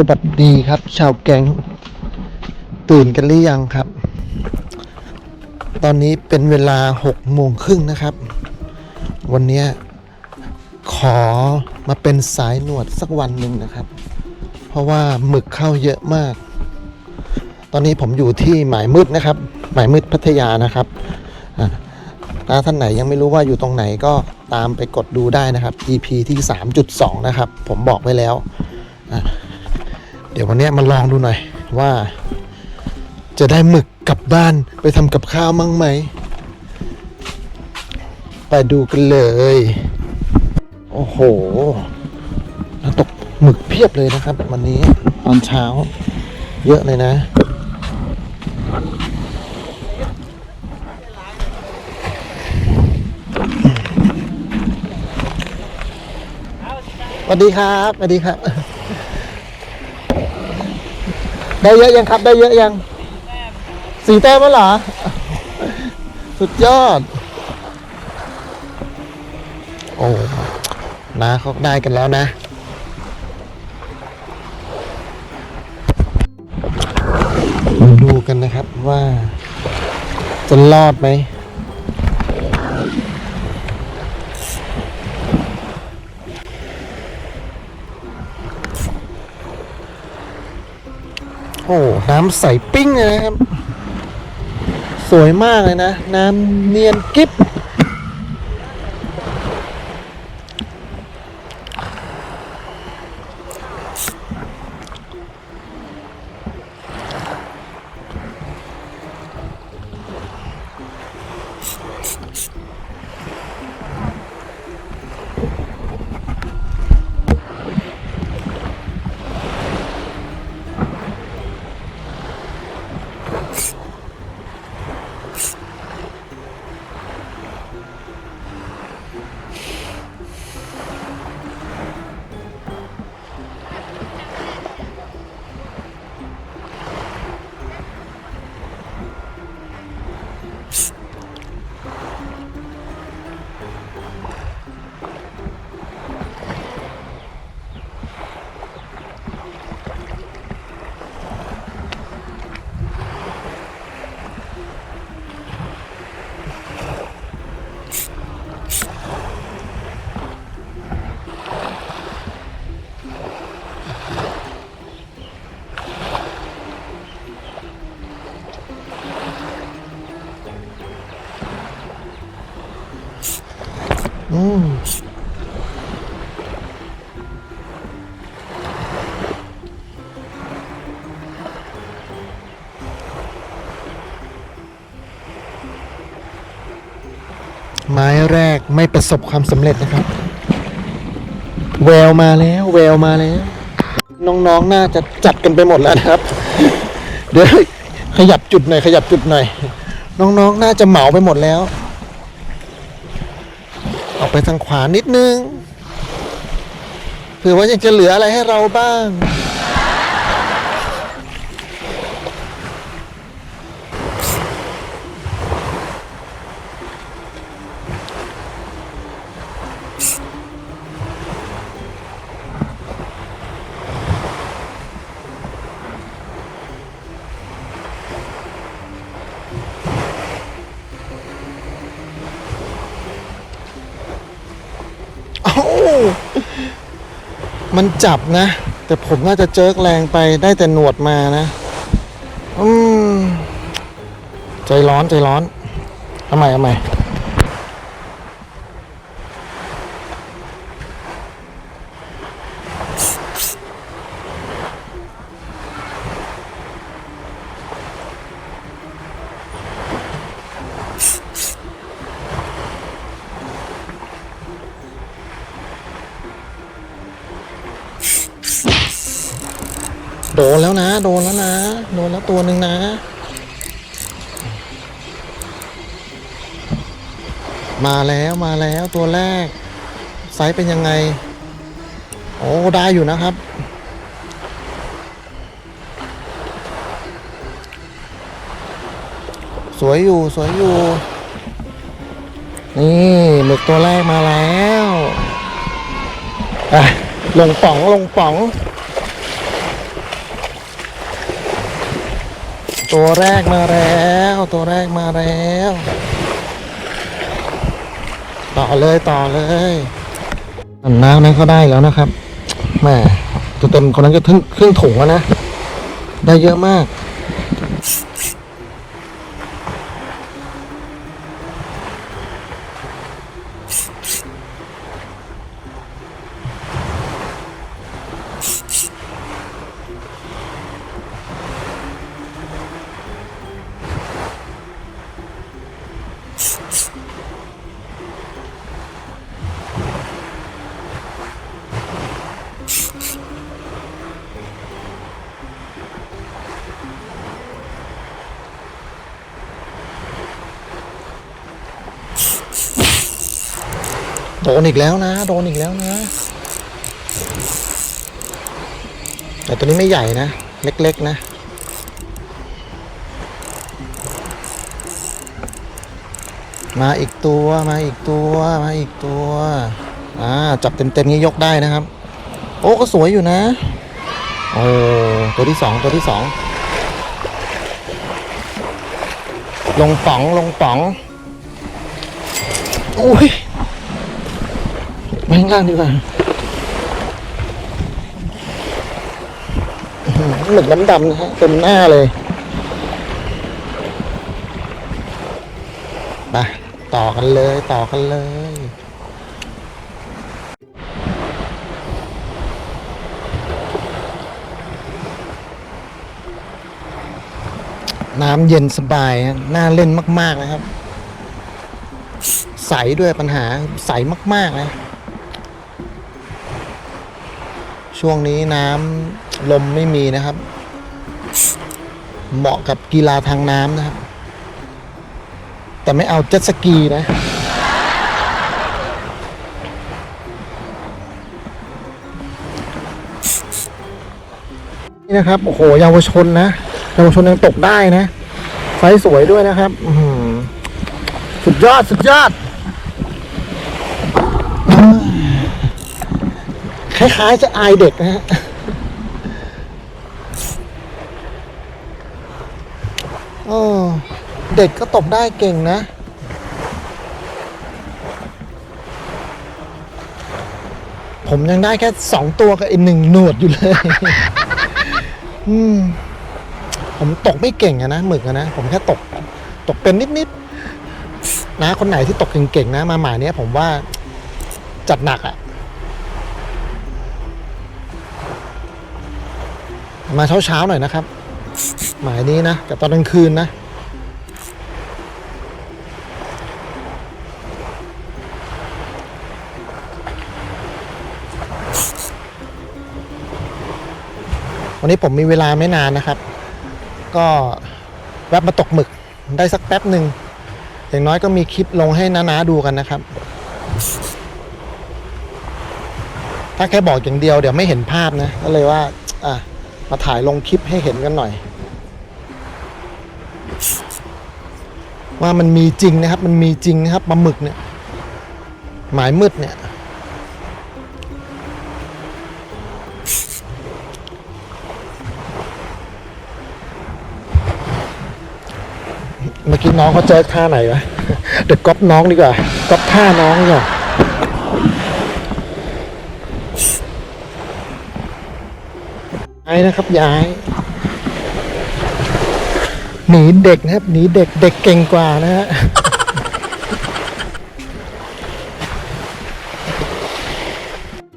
สวัสดีครับ ชาวแกงตื่นกันหรือยังครับ ตอนนี้เป็นเวลาหกโมงครึ่งนะครับ วันนี้ขอมาเป็นสายหนวดสักวันหนึ่งนะครับ เพราะว่าหมึกเข้าเยอะมาก ตอนนี้ผมอยู่ที่หมายมืดนะครับ หมายมืดพัทยานะครับถ้าท่านไหนยังไม่รู้ว่าอยู่ตรงไหนก็ตามไปกดดูได้นะครับ EP ที่ 3.2 นะครับ ผมบอกไว้แล้วอะ ดี๋ยววันนี้มาลองดูหน่อยว่า จะได้หมึกกลับบ้านไปทำกับข้าวมั่งไหม ไปดูกันเลย โอ้โหน้ำตกหมึกเพียบเลยนะครับ วันนี้ตอนเช้า เยอะเลยนะสวัสดีครับสวัสดีครับ ได้เยอะยังครับได้เยอะยังสี่แต้มแล้วเหรอ สุดยอด โอ้นะเขาได้กันแล้วนะดูกันนะครับว่าจะรอดไหม โอ้น้ำใสปิ้งเลยนะครับ สวยมากเลยนะ น้ำเนียนกิ๊บ อืมไม้แรกไม่ประสบความสำเร็จนะครับ แววมาแล้วแววมาแล้ว น้องๆน่าจะจัดกันไปหมดแล้วนะครับ เดี๋ยวขยับจุดหน่อยขยับจุดหน่อย น้องๆน่าจะเหมาไปหมดแล้ว ออกไปทางขวานิดนึงเผื่อว่ายังจะเหลืออะไรให้เราบ้าง โอ้า มันจับนะ แต่ผมน่าจะเจิกแรงไปได้แต่หนวดมานะ อืม ใจร้อนใจร้อนทำไมทำไม โดนแล้วนะ โดนแล้วนะ โดนแล้วตัวหนึ่งนะ มาแล้วมาแล้วตัวแรก ไซส์เป็นยังไง โอ้ได้อยู่นะครับ สวยอยู่สวยอยู่ นี่หมึกตัวแรกมาแล้ว อะ ลงป๋องลงป๋อง ตัวแรกมาแล้ว ตัวแรกมาแล้ว ต่อเลยต่อเลยน้ำนั้นก็ได้แล้วนะครับแม่จะเต็มคนนั้นก็ครึ่งครึ่งถุงแล้วนะ ได้เยอะมาก ดนอีกแล้วนะ โดนอีกแล้วนะ แต่ตัวนี้ไม่ใหญ่นะ เล็กๆนะ มาอีกตัวมาอีกตัวมาอีกตัวอ่าจับเต็มๆนี้ยกได้นะครับ โอ้ก็สวยอยู่นะโอ้ตัวที่สองตัวที่สองลงป๋องลงป๋องอุ้ย ข้างล่างดีกว่าอื้อหือหมึกน้ำดำนะฮะเต็มหน้าเลยไปต่อกันเลยต่อกันเลยน้ำเย็นสบายฮะน่าเล่นมาก ๆ นะครับ ใสด้วยปัญหาใสมาก ๆ นะ ช่วงนี้น้ำลมไม่มีนะครับ เหมาะกับกีฬาทางน้ำนะครับ แต่ไม่เอาเจ็ตสกีนะนี่นะครับ โอ้โหเยาวชนนะเยาวชนยังตกได้นะไฟสวยด้วยนะครับสุดยอด สุดยอด ล้ายๆจะอายเด็กนะฮะเออเด็กก็ตกได้เก่งนะ ผมยังได้แค่สองตัวกับไอีกหนึ่งหนวดอยู่เลย อืม ผมตกไม่เก่งอะนะหมึกอะนะ ผมแค่ตก ตกเป็นนิดๆนะ คนไหนที่ตกเก่งๆนะ มาหมายเนี้ยผมว่าจัดหนักอะ มาเช้าๆหน่อยนะครับ หมายนี้นะกับตอนกลางคืนนะวันนี้ผมมีเวลาไม่นานนะครับ ก็แวบมาตกหมึกได้สักแป๊บหนึ่ง อย่างน้อยก็มีคลิปลงให้น้าๆดูกันนะครับ ถ้าแค่บอกอย่างเดียวเดี๋ยวไม่เห็นภาพนะ ก็เลยว่า อะ มาถ่ายลงคลิปให้เห็นกันหน่อย ว่ามันมีจริงนะครับ มันมีจริงนะครับปลาหมึกเนี่ย หมายมืดเนี่ย เมื่อกี้น้องเขาเจอท่าไหนวะเดี๋ยวก๊อปน้องดีกว่าก๊อปท่าน้องดีกว่ ย้ายนะครับย้าย หนีเด็กนะครับ หนีเด็กเด็กเก่งกว่านะฮะ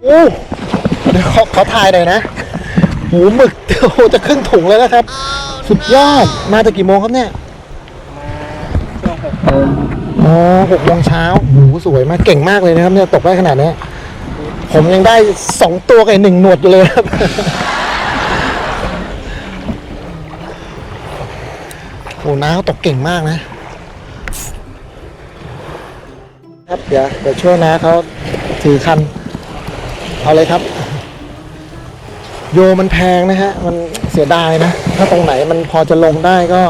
โอ้เดี๋ยวขอขอถ่ายหน่อยนะหูหมึกโอ้โหจะครึ่งถุงแล้วนะครับ สุดยอดมาจากกี่โมงครับเนี่ยอ๋อหกโมงเช้าโหสวยมากเก่งมากเลยนะครับเนี่ยตกได้ขนาดเนี้ยผมยังได้สองตัวกับอีกหนึ่งหนวดอยู่เลยครับ โอ้น้าเขาตกเก่งมากนะ ครับเดี๋ยวเดี๋ยวช่วยน้าเขาถือคัน เอาเลยครับ โยมันแพงนะฮะ มันเสียดายนะ ถ้าตรงไหนมันพอจะลงได้ก็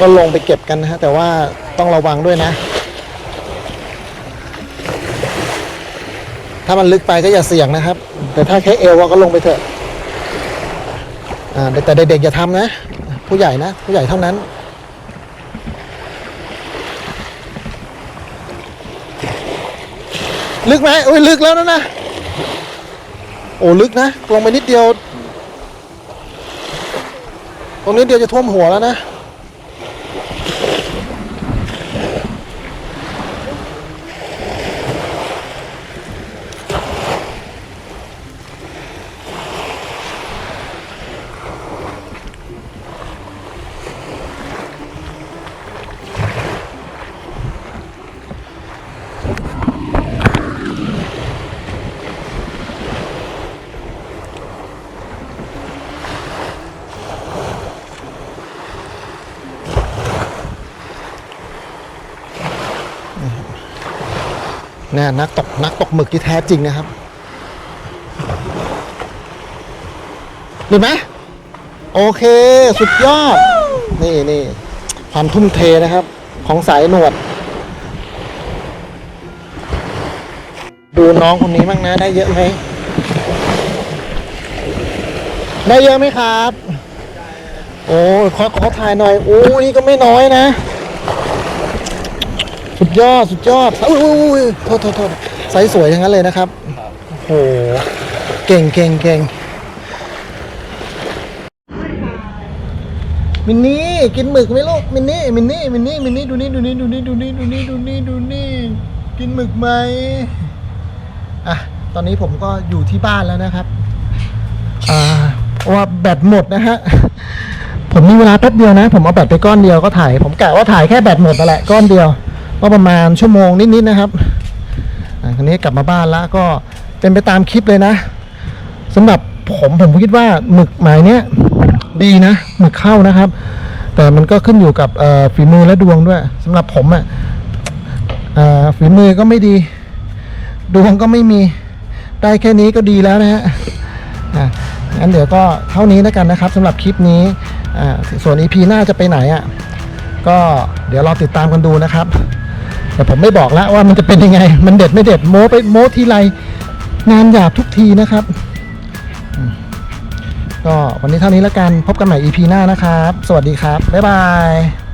ก็ลงไปเก็บกันนะฮะ แต่ว่าต้องระวังด้วยนะ ถ้ามันลึกไปก็อย่าเสี่ยงนะครับ แต่ถ้าแค่เอวก็ลงไปเถอะอ่าแต่เด็กๆอย่าทำนะ ผู้ใหญ่นะ ผู้ใหญ่เท่านั้น ลึกไหมโอ้ยลึกแล้วนะนะโอ้ลึกนะลงไปนิดเดียว ตรงนี้เดียวจะท่วมหัวแล้วนะ นี่ยนักตกนักตกหมึกที่แท้จริงนะครับเห็นไหมโอเค สุดยอด นี่นี่ความทุ่มเทนะครับ ของสายหนวด ดูน้องคนนี้บ้างนะ ได้เยอะไหม ได้เยอะไหมครับ โอ้ขอขอถ่ายหน่อย โอ้นี่ก็ไม่น้อยนะ สุดยอดสุดยอดอุ้ยอุ้ยอุ้ยโทษโทษโทษไซส์สวยทั้งนั้นเลยนะครับโอ้โหเก่งเก่งเก่งมินนี่กินหมึกไหมลูกมินนี่มินนี่มินนี่มินนี่ดูนี่ดูนี่ดูนี่ดูนี่ดูนี่ดูนี่ดูนี่กินหมึกไหมอะตอนนี้ผมก็อยู่ที่บ้านแล้วนะครับอ่าเพราะว่าแบตหมดนะฮะผมมีเวลาแป๊บเดียวนะ ผมเอาแบตไปก้อนเดียวก็ถ่าย ผมกะว่าถ่ายแค่แบตหมดนั่นแหละก้อนเดียว ก็ประมาณชั่วโมงนิดๆนะครับคราวนี้กลับมาบ้านแล้วก็เป็นไปตามคลิปเลยนะสำหรับผมผมคิดว่าหมึกหมายเนี้ยดีนะหมึกเข้านะครับ แต่มันก็ขึ้นอยู่กับฝีมือและดวงด้วยสำหรับผมอะ่ะเอ่อฝีมือก็ไม่ดี ดวงก็ไม่มีได้แค่นี้ก็ดีแล้วนะฮะอะงั้นเดี๋ยวก็เท่านี้แล้วกันนะครับสำหรับคลิปนี้ส่วน EP หน้าจะไปไหนอะ่ะก็เดี๋ยวรอติดตามกันดูนะครับ แต่ผมไม่บอกแล้วว่ามันจะเป็นยังไง มันเด็ดไม่เด็ดโม้ไปโม้ทีไรงานหยาบทุกทีนะครับ ก็วันนี้เท่านี้แล้วกันพบกันใหม่ EP หน้านะครับ สวัสดีครับ บ๊ายบาย